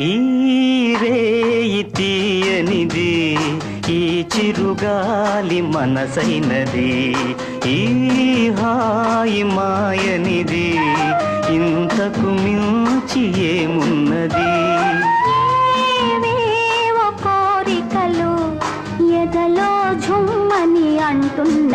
ఈ తీయనిది ఈ చిరుగాలి మనసైనది ఈ హాయి మాయనిది ఇంతకు మించి ఏమున్నది? కోరికలు ఎదలో జుమ్మని అంటున్న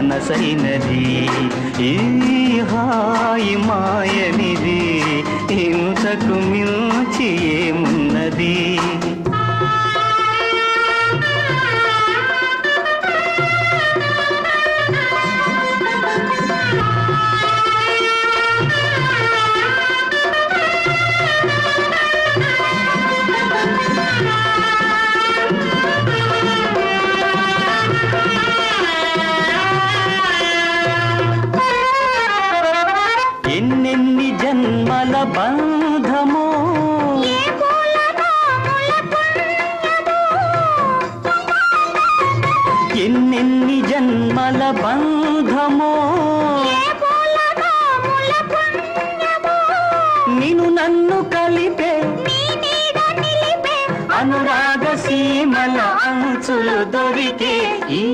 మనసైనది. ఈ హాయి మాయనిది. ఇంతకు మించి ఏ బంధమో? ఎన్నెన్ని జన్మల బంధమో? ములపుణ్యమో నిన్ను కలిపే అనురాగ సీమల అంచులు దొరికే ఈ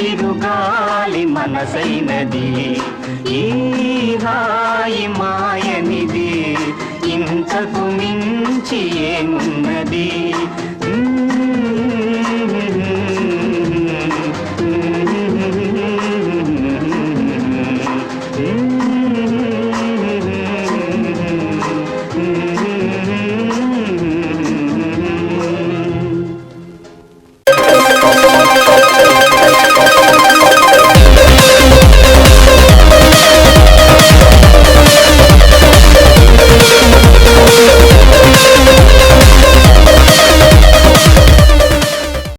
చిరుగాలి మనసైనది. ఈ హాయి మాయనిది. ఇంతకు మించి ఏమున్నది?